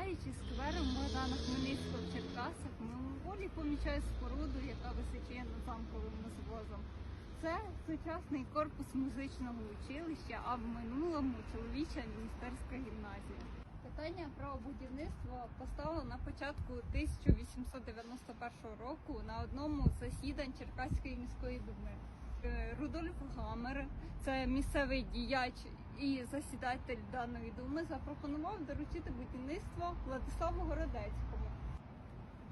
Гуляючи сквером Богдана Хмельницького в Черкасах, мимоволі помічаю споруду, яка височіє над замковим звозом. Це сучасний корпус музичного училища, а в минулому чоловіча міністерська гімназія. Питання про будівництво постало на початку 1891 року на одному з засідань Черкаської міської думи. Е, Рудольф Гамер, це місцевий діяч і засідатель даної думи, запропонував доручити будівництво Владиславу Городецькому.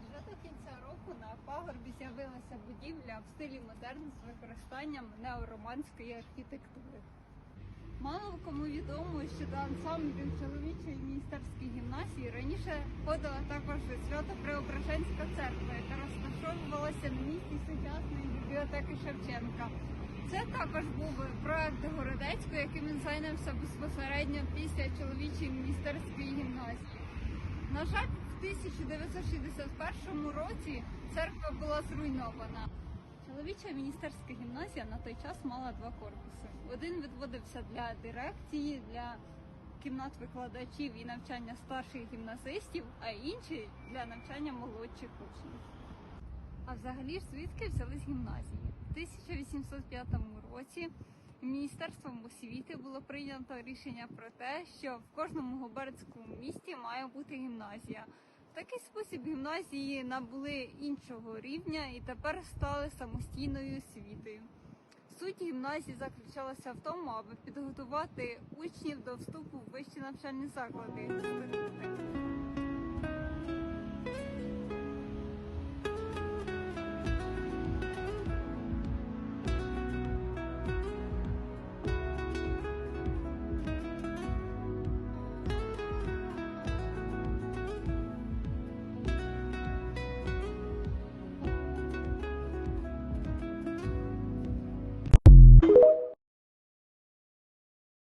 Вже до кінця року на пагорбі з'явилася будівля в стилі модерн з використанням неороманської архітектури. Мало кому відомо, що до ансамблів чоловічої міністерської гімназії раніше входила також Свято-Преображенська церква, яка розташовувалася на місці сучасної бібліотеки Шевченка. Це також був проект Городецького, яким він зайнявся безпосередньо після чоловічої міністерської гімназії. На жаль, в 1961 році церква була зруйнована. Чоловіча міністерська гімназія на той час мала два корпуси. Один відводився для дирекції, для кімнат викладачів і навчання старших гімназистів, а інший для навчання молодших учнів. А взагалі ж звідки взялись гімназії? В 1805 році Міністерством освіти було прийнято рішення про те, що в кожному губернському місті має бути гімназія. В такий спосіб гімназії набули іншого рівня і тепер стали самостійною освітою. Суть гімназії заключалася в тому, аби підготувати учнів до вступу в вищі навчальні заклади.